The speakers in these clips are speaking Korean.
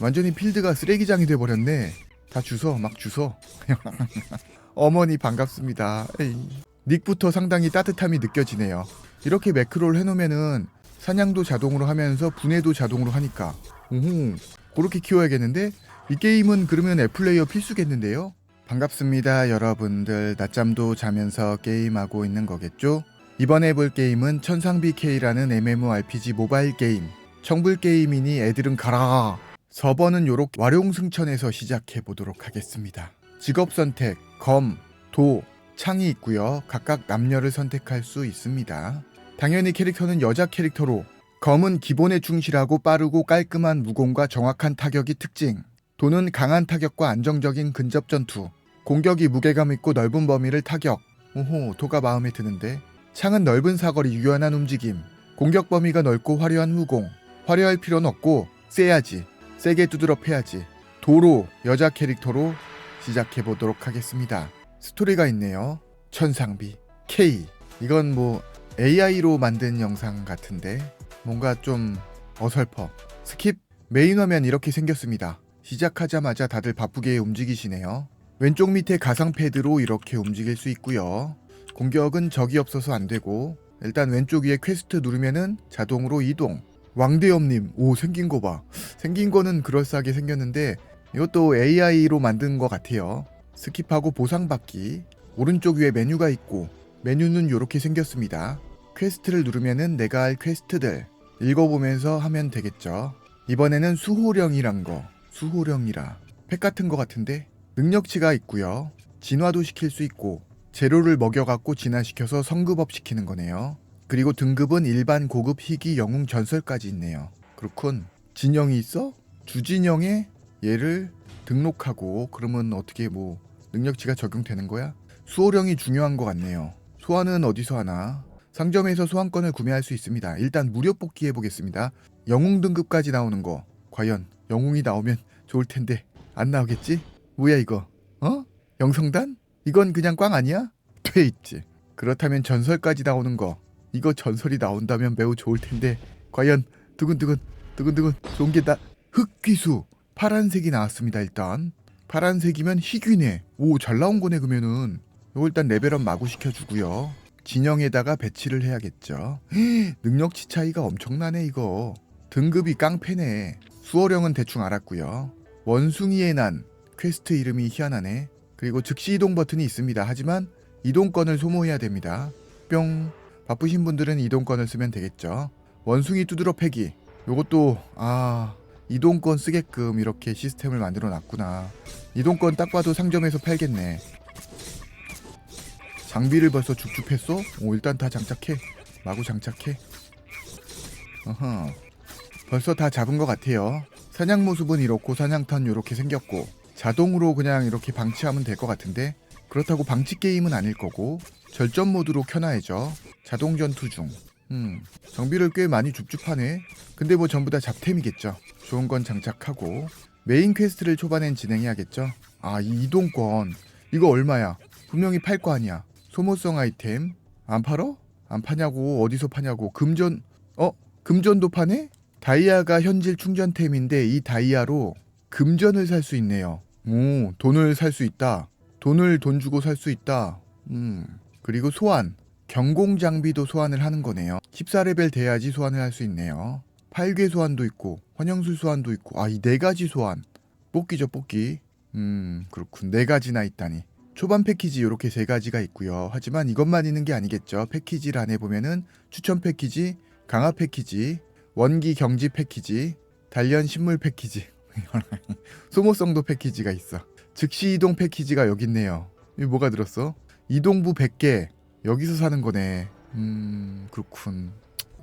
완전히 필드가 쓰레기장이 돼버렸네. 다 주워 막 주워. 어머니 반갑습니다. 에이. 닉부터 상당히 따뜻함이 느껴지네요. 이렇게 매크로를 해놓으면은 사냥도 자동으로 하면서 분해도 자동으로 하니까 오호 그렇게 키워야겠는데 이 게임은 그러면 애플레이어 필수겠는데요? 반갑습니다 여러분들 낮잠도 자면서 게임하고 있는 거겠죠? 이번에 해볼 게임은 천상비 K라는 MMORPG 모바일 게임 청불 게임이니 애들은 가라 서버는 요렇게 와룡승천에서 시작해 보도록 하겠습니다 직업 선택, 검, 도, 창이 있고요 각각 남녀를 선택할 수 있습니다 당연히 캐릭터는 여자 캐릭터로 검은 기본에 충실하고 빠르고 깔끔한 무공과 정확한 타격이 특징. 도는 강한 타격과 안정적인 근접 전투. 공격이 무게감 있고 넓은 범위를 타격. 오호, 도가 마음에 드는데. 창은 넓은 사거리 유연한 움직임. 공격 범위가 넓고 화려한 무공. 화려할 필요는 없고 세야지. 세게 두드러 패야지. 도로 여자 캐릭터로 시작해 보도록 하겠습니다. 스토리가 있네요. 천상비 K. 이건 뭐 AI로 만든 영상 같은데 뭔가 좀 어설퍼. 스킵 메인 화면 이렇게 생겼습니다. 시작하자마자 다들 바쁘게 움직이시네요. 왼쪽 밑에 가상 패드로 이렇게 움직일 수 있고요. 공격은 적이 없어서 안 되고 일단 왼쪽 위에 퀘스트 누르면은 자동으로 이동. 왕대엽님, 오 생긴 거 봐. 생긴 거는 그럴싸하게 생겼는데 이것도 AI로 만든 것 같아요. 스킵하고 보상받기. 오른쪽 위에 메뉴가 있고 메뉴는 이렇게 생겼습니다. 퀘스트를 누르면은 내가 할 퀘스트들 읽어보면서 하면 되겠죠. 이번에는 수호령이란 거. 수호령이라. 팩 같은 거 같은데 능력치가 있고요. 진화도 시킬 수 있고 재료를 먹여갖고 진화시켜서 성급업 시키는 거네요. 그리고 등급은 일반 고급 희귀 영웅 전설까지 있네요. 그렇군. 진영이 있어? 주진영에 얘를 등록하고 그러면 어떻게 뭐 능력치가 적용되는 거야? 수호령이 중요한 것 같네요. 소환은 어디서 하나? 상점에서 소환권을 구매할 수 있습니다. 일단 무료 뽑기 해보겠습니다. 영웅 등급까지 나오는 거. 과연 영웅이 나오면 좋을 텐데 안 나오겠지? 뭐야 이거? 어? 영성단? 이건 그냥 꽝 아니야? 돼 있지. 그렇다면 전설까지 나오는 거. 이거 전설이 나온다면 매우 좋을 텐데 과연 두근두근 두근두근 좋은 게다 흑귀수 파란색이 나왔습니다 일단. 파란색이면 희귀네. 오 잘 나온 거네 그러면은. 이거 일단 레벨업 마구 시켜주고요. 진영에다가 배치를 해야겠죠. 능력치 차이가 엄청나네 이거. 등급이 깡패네. 수어령은 대충 알았고요. 원숭이의 난. 퀘스트 이름이 희한하네. 그리고 즉시 이동 버튼이 있습니다. 하지만 이동권을 소모해야 됩니다. 뿅 바쁘신 분들은 이동권을 쓰면 되겠죠. 원숭이 두드러 패기. 요것도 아 이동권 쓰게끔 이렇게 시스템을 만들어 놨구나. 이동권 딱 봐도 상점에서 팔겠네. 장비를 벌써 죽죽했어? 오 일단 다 장착해. 마구 장착해. 어허. 벌써 다 잡은 것 같아요. 사냥 모습은 이렇고 사냥턴 이렇게 생겼고 자동으로 그냥 이렇게 방치하면 될 것 같은데 그렇다고 방치 게임은 아닐 거고 절전 모드로 켜놔야죠. 자동 전투 중. 음, 정비를 꽤 많이 줍줍하네. 근데 뭐 전부 다 잡템이겠죠. 좋은 건 장착하고 메인 퀘스트를 초반엔 진행해야겠죠. 아 이 이동권. 이거 얼마야? 분명히 팔 거 아니야. 소모성 아이템. 안 팔어? 안 파냐고. 어디서 파냐고. 금전 어? 금전도 파네? 다이아가 현질 충전템인데 이 다이아로 금전을 살 수 있네요. 오 돈을 살 수 있다 돈을 돈 주고 살 수 있다. 음 그리고 소환. 경공 장비도 소환을 하는 거네요. 14레벨 돼야지 소환을 할 수 있네요. 팔괴 소환도 있고 환영술 소환도 있고. 아 이 네 가지 소환. 뽑기죠 뽑기. 음 그렇군. 네 가지나 있다니. 초반 패키지 이렇게 세 가지가 있고요. 하지만 이것만 있는 게 아니겠죠. 패키지란에 보면은 추천 패키지, 강화 패키지, 원기 경지 패키지, 단련 식물 패키지, 소모성도 패키지가 있어. 즉시 이동 패키지가 여기 있네요. 이 뭐가 들었어? 이동부 100개 여기서 사는 거네. 음 그렇군.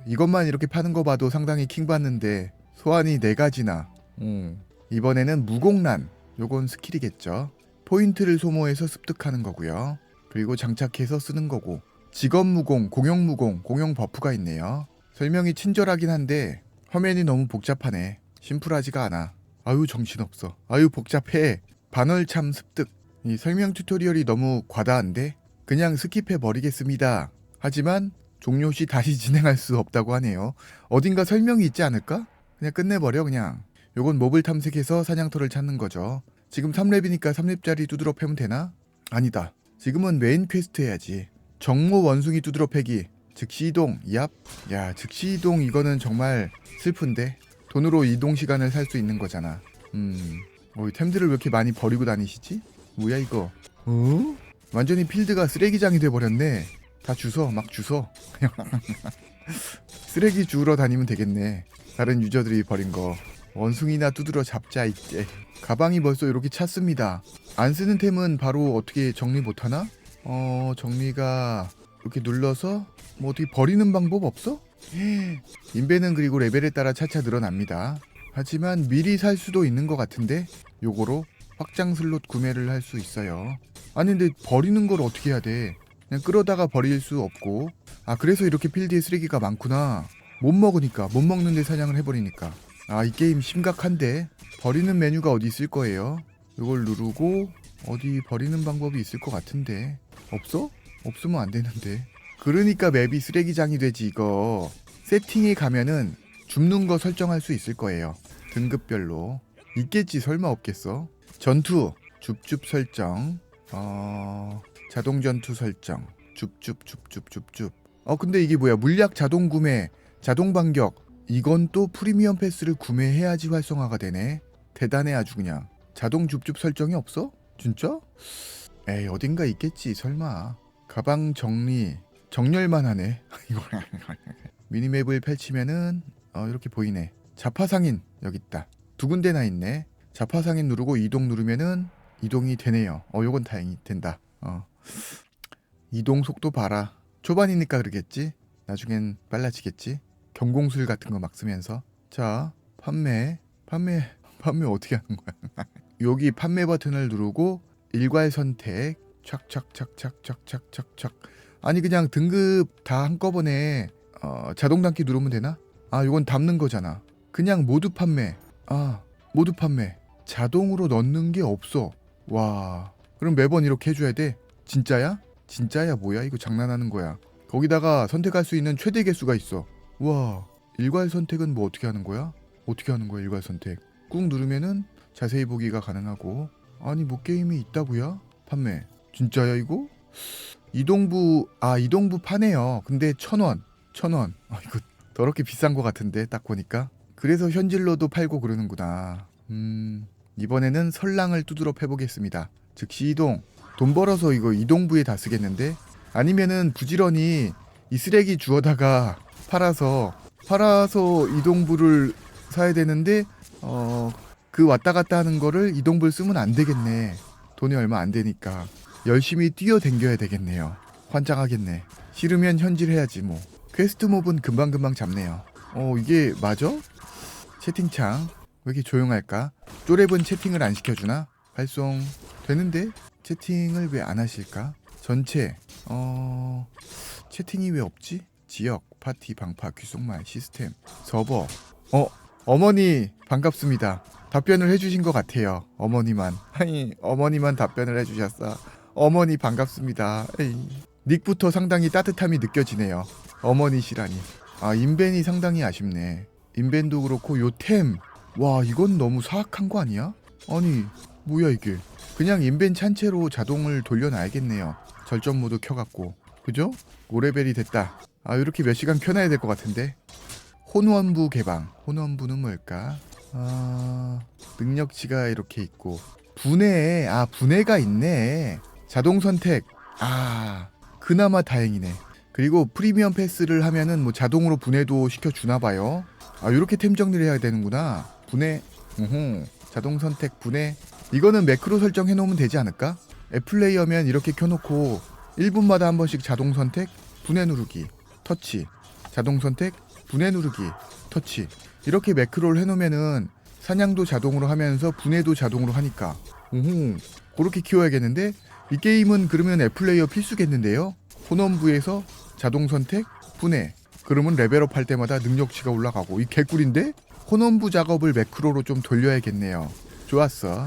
이것만 이렇게 파는 거 봐도 상당히 킹 받는데 소환이 네 가지나. 음. 이번에는 무공란. 요건 스킬이겠죠. 포인트를 소모해서 습득하는 거고요. 그리고 장착해서 쓰는 거고 직업 무공, 공용 무공, 공용 버프가 있네요. 설명이 친절하긴 한데 화면이 너무 복잡하네. 심플하지가 않아. 아유 정신없어. 아유 복잡해. 반월참 습득. 이 설명 튜토리얼이 너무 과다한데 그냥 스킵해 버리겠습니다. 하지만 종료 시 다시 진행할 수 없다고 하네요. 어딘가 설명이 있지 않을까? 그냥 끝내버려 그냥. 요건 몹을 탐색해서 사냥터를 찾는 거죠. 지금 3렙이니까 3렙짜리 두드러 패면 되나? 아니다. 지금은 메인 퀘스트 해야지. 정모 원숭이 두드러 패기. 즉시 이동. 얍. 야, 즉시 이동 이거는 정말 슬픈데. 돈으로 이동 시간을 살 수 있는 거잖아. 음. 어, 이 템들을 왜 이렇게 많이 버리고 다니시지? 뭐야 이거? 어? 완전히 필드가 쓰레기장이 돼 버렸네. 다 주워, 막 주워. 쓰레기 주우러 다니면 되겠네. 다른 유저들이 버린 거. 원숭이나 두드러 잡자 이제. 가방이 벌써 이렇게 찼습니다. 안 쓰는 템은 바로 어떻게 정리 못 하나? 어, 정리가 이렇게 눌러서 뭐 어떻게 버리는 방법 없어? 인베는 그리고 레벨에 따라 차차 늘어납니다. 하지만 미리 살 수도 있는 것 같은데 요거로 확장 슬롯 구매를 할 수 있어요. 아니 근데 버리는 걸 어떻게 해야 돼? 그냥 끌어다가 버릴 수 없고 아 그래서 이렇게 필드에 쓰레기가 많구나. 못 먹으니까 못 먹는데 사냥을 해버리니까 아 이 게임 심각한데 버리는 메뉴가 어디 있을 거예요. 이걸 누르고 어디 버리는 방법이 있을 것 같은데 없어? 없으면 안 되는데 그러니까 맵이 쓰레기장이 되지 이거 세팅에 가면은 줍는 거 설정할 수 있을 거예요 등급별로 있겠지 설마 없겠어? 전투 줍줍 설정. 어 자동 전투 설정. 줍줍 줍줍 줍줍. 어 근데 이게 뭐야? 물약 자동 구매 자동 반격. 이건 또 프리미엄 패스를 구매해야지 활성화가 되네. 대단해 아주 그냥. 자동 줍줍 설정이 없어? 진짜? 에이 어딘가 있겠지 설마. 가방 정리. 정렬만 하네. 미니맵을 펼치면은 어, 이렇게 보이네. 자파상인 여기 있다 두 군데나 있네. 자파상인 누르고 이동 누르면은 이동이 되네요. 어 요건 다행히 된다. 어. 이동 속도 봐라. 초반이니까 그러겠지? 나중엔 빨라지겠지? 경공술 같은 거 막 쓰면서. 자 판매. 판매. 판매 어떻게 하는 거야? 여기 판매 버튼을 누르고 일괄 선택. 착착착착착착착착. 아니 그냥 등급 다 한꺼번에 어, 자동 담기 누르면 되나? 아 이건 담는 거잖아. 그냥 모두 판매 아 모두 판매. 자동으로 넣는 게 없어. 와 그럼 매번 이렇게 해줘야 돼? 진짜야? 진짜야 뭐야? 이거 장난하는 거야. 거기다가 선택할 수 있는 최대 개수가 있어. 와 일괄 선택은 뭐 어떻게 하는 거야? 어떻게 하는 거야 일괄 선택? 꾹 누르면은 자세히 보기가 가능하고. 아니 뭐 게임이 있다고요? 판매. 진짜야 이거? 이동부 아 이동부 파네요. 근데 천원 천원. 아 이거 더럽게 비싼 거 같은데 딱 보니까 그래서 현질로도 팔고 그러는구나 음 이번에는 설랑을 두드러 패보겠습니다 즉시 이동 돈 벌어서 이거 이동부에 다 쓰겠는데 아니면은 부지런히 이 쓰레기 주워다가 팔아서 팔아서 이동부를 사야 되는데 어 그 왔다 갔다 하는 거를 이동부를 쓰면 안 되겠네. 돈이 얼마 안 되니까 열심히 뛰어댕겨야 되겠네요. 환장하겠네. 싫으면 현질해야지 뭐. 퀘스트 몹은 금방금방 잡네요. 어 이게 맞아? 채팅창 왜 이렇게 조용할까? 쪼랩은 채팅을 안 시켜주나? 발송 되는데 채팅을 왜 안 하실까? 전체 어 채팅이 왜 없지? 지역 파티 방파 귀속말 시스템 서버 어 어머니 반갑습니다. 답변을 해주신 것 같아요. 어머니만 아니 어머니만 답변을 해주셨어. 어머니 반갑습니다. 에이. 닉부터 상당히 따뜻함이 느껴지네요. 어머니시라니. 아 인벤이 상당히 아쉽네. 인벤도 그렇고 요 템 와 이건 너무 사악한 거 아니야? 아니 뭐야 이게 그냥 인벤 찬채로 자동을 돌려놔야겠네요. 절전 모드 켜갖고 그죠? 5레벨이 됐다. 아 이렇게 몇 시간 켜놔야 될 것 같은데. 혼원부 개방. 혼원부는 뭘까? 아 능력치가 이렇게 있고 분해 아 분해가 있네. 자동 선택. 아 그나마 다행이네. 그리고 프리미엄 패스를 하면은 뭐 자동으로 분해도 시켜 주나 봐요. 아 이렇게 템 정리를 해야 되는구나. 분해. 우후. 자동 선택 분해. 이거는 매크로 설정해 놓으면 되지 않을까? 애플레이어면 이렇게 켜놓고 1분마다 한 번씩 자동 선택, 분해 누르기, 터치, 자동 선택, 분해 누르기, 터치. 이렇게 매크로를 해놓으면은 사냥도 자동으로 하면서 분해도 자동으로 하니까. 오호, 그렇게 키워야겠는데 이 게임은 그러면 애플레이어 필수겠는데요? 혼원부에서 자동 선택, 분해. 그러면 레벨업 할 때마다 능력치가 올라가고 이 개꿀인데? 혼원부 작업을 매크로로 좀 돌려야겠네요. 좋았어.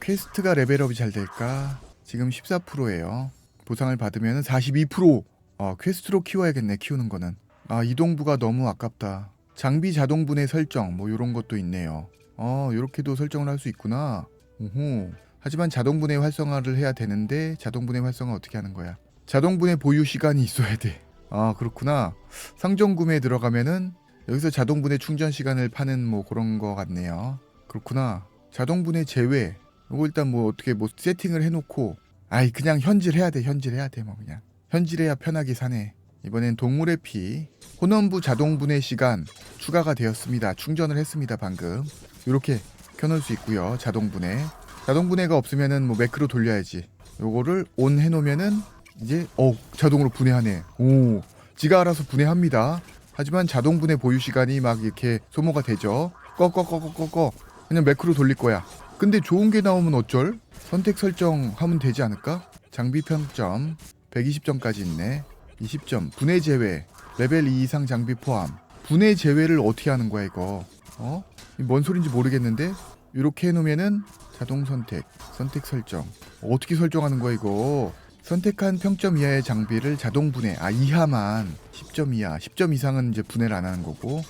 퀘스트가 레벨업이 잘 될까? 지금 14%예요. 보상을 받으면 42%. 아, 퀘스트로 키워야겠네. 키우는 거는. 아, 이동부가 너무 아깝다. 장비 자동 분해 설정 뭐 이런 것도 있네요. 어 이렇게도 설정을 할 수 있구나 오호 하지만 자동 분해 활성화를 해야 되는데 자동 분해 활성화 어떻게 하는 거야 자동 분해 보유 시간이 있어야 돼 아 그렇구나. 상점 구매에 들어가면은 여기서 자동 분해 충전 시간을 파는 뭐 그런 거 같네요. 그렇구나. 자동 분해 제외. 이거 일단 뭐 어떻게 뭐 세팅을 해놓고. 아이 그냥 현질 해야 돼 현질 해야 돼 뭐 그냥. 현질해야 편하게 사네. 이번엔 동물의 피. 혼원부 자동 분해 시간 추가가 되었습니다. 충전을 했습니다 방금. 이렇게 켜놓을 수 있고요 자동 분해. 자동 분해가 없으면은 뭐 매크로 돌려야지. 요거를 온 해놓으면은 이제 어 자동으로 분해하네. 오 지가 알아서 분해합니다. 하지만 자동 분해 보유 시간이 막 이렇게 소모가 되죠. 꺼꺼꺼꺼꺼꺼. 그냥 매크로 돌릴 거야. 근데 좋은 게 나오면 어쩔? 선택 설정하면 되지 않을까? 장비 평점 120점까지 있네. 20점. 분해 제외. 레벨 2 이상 장비 포함. 분해 제외를 어떻게 하는 거야 이거? 어? 이뭔 소린지 모르겠는데? 이렇게 해놓으면은 자동 선택 선택 설정. 어떻게 설정하는 거야 이거 선택한 평점 이하의 장비를 자동 분해. 아 이하만. 10점 이하. 10점 이상은 이제 분해를 안 하는 거고.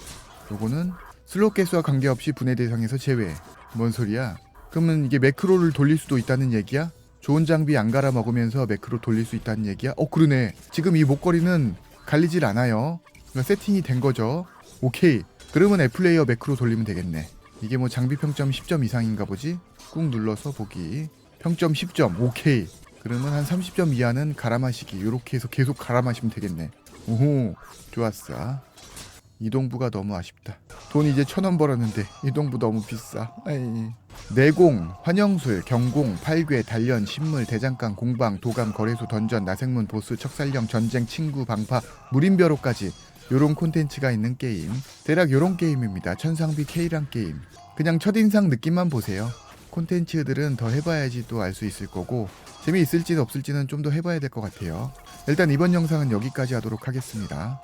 요거는 슬롯 개수와 관계없이 분해 대상에서 제외. 뭔 소리야? 그러면 이게 매크로를 돌릴 수도 있다는 얘기야? 좋은 장비 안 갈아 먹으면서 매크로 돌릴 수 있다는 얘기야? 어 그러네. 지금 이 목걸이는 갈리질 않아요. 그러니까 세팅이 된 거죠. 오케이. 그러면 애플레이어 매크로 돌리면 되겠네. 이게 뭐 장비 평점 10점 이상인가 보지? 꾹 눌러서 보기. 평점 10점. 오케이 그러면 한 30점 이하는 갈아 마시기. 요렇게 해서 계속 갈아 마시면 되겠네. 오호 좋았어. 이동부가 너무 아쉽다. 돈 이제 천 원 벌었는데 이동부 너무 비싸. 아이. 내공, 환영술, 경공, 팔괘, 단련, 신물, 대장간, 공방, 도감, 거래소, 던전, 나생문, 보스, 척살령, 전쟁, 친구, 방파, 무림벼로까지 요런 콘텐츠가 있는 게임. 대략 요런 게임입니다. 천상비 K란 게임. 그냥 첫인상 느낌만 보세요 콘텐츠들은 더 해봐야지 또 알 수 있을 거고 재미있을지 없을지는 좀 더 해봐야 될 것 같아요. 일단 이번 영상은 여기까지 하도록 하겠습니다